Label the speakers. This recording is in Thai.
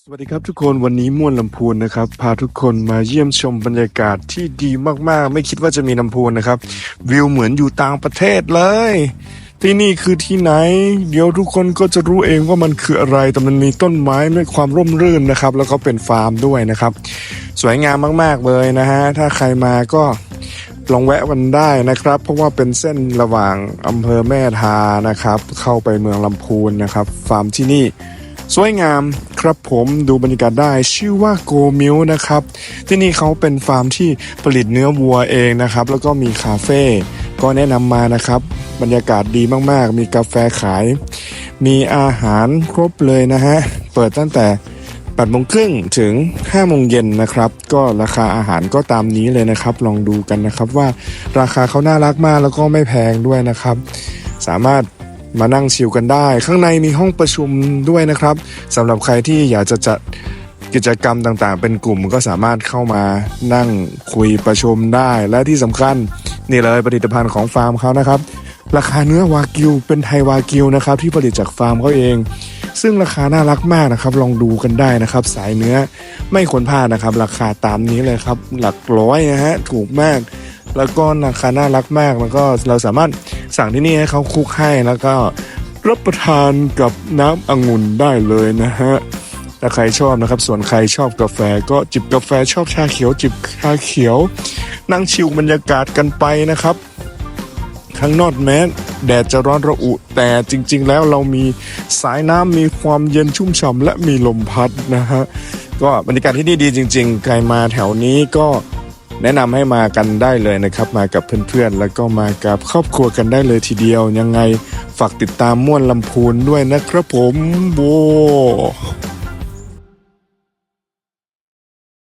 Speaker 1: สวัสดีครับทุกคนวันนี้ม่วนลำพูนนะครับ พาทุกคนมาเยี่ยมชมบรรยากาศที่ดีมากๆ ไม่คิดว่าจะมีลำพูนนะครับ วิวเหมือนอยู่ต่างประเทศเลย ที่นี่คือที่ไหน เดี๋ยวทุกคนก็จะรู้เองว่ามันคืออะไรแต่มันมีต้นไม้ด้วยความร่มรื่นนะครับ แล้วก็เป็นฟาร์มด้วยนะครับ สวยงามมากๆเลยนะฮะถ้าใครมาก็ลองแวะกันได้นะครับ เพราะว่าเป็นเส้นระหว่างอำเภอแม่ทานะครับ เข้าไปเมืองลำพูนนะครับ ฟาร์มที่นี่ สวยงามครับผมดูบรรยากาศได้ชื่อว่าโกมิลนะครับ ที่นี่เขาเป็นฟาร์มที่ผลิตเนื้อวัวเองนะครับ แล้วก็มีคาเฟ่ก็แนะนำมานะครับ บรรยากาศดีมากๆ มีกาแฟขาย มีอาหารครบเลยนะฮะ เปิดตั้งแต่8โมงครึ่งถึง5โมงเย็นนะครับ ก็ราคาอาหารก็ตามนี้เลยนะครับ ลองดูกันนะครับว่าราคาเขาน่ารักมากแล้วก็ไม่แพงด้วยนะครับ สามารถ มานั่งชิลกันได้ ข้างในมีห้องประชุมด้วยนะครับสำหรับใครที่อยากจะจัดกิจกรรมต่างๆ เป็นกลุ่มก็สามารถเข้ามานั่งคุยประชุมได้ และที่สำคัญนี่เลยผลิตภัณฑ์ของฟาร์มเขานะครับ ราคาเนื้อวากิวเป็นไทยวากิวนะครับที่ผลิตจากฟาร์มเขาเอง ซึ่งราคาน่ารักมากนะครับ ลองดูกันได้นะครับ สายเนื้อไม่ควรพลาดนะครับ ราคาตามนี้เลยครับ หลักร้อยนะฮะถูกมาก แล้วก็ราคาน่ารักมากแล้วก็เราสามารถ สั่งที่นี่ให้เขาคุกให้แล้วก็รับประทานกับน้ำองุ่นได้เลยนะฮะถ้าใครชอบนะครับ ส่วนใครชอบกาแฟก็จิบกาแฟชอบชาเขียว จิบชาเขียว นั่งชิลบรรยากาศกันไปนะครับข้างนอกแม้แดดจะร้อนระอุ แต่จริง ๆ แล้วเรามีสายน้ำมีความเย็นชุ่มฉ่ำและมีลมพัดนะฮะก็บรรยากาศที่นี่ดีจริง ๆ ใครมาแถวนี้ก็ แนะนำให้มากันได้เลยนะครับ มากับเพื่อนๆ แล้วก็มากับครอบครัวกันได้เลยทีเดียว ยังไงฝากติดตามม่วนลำพูนด้วยนะครับผมโว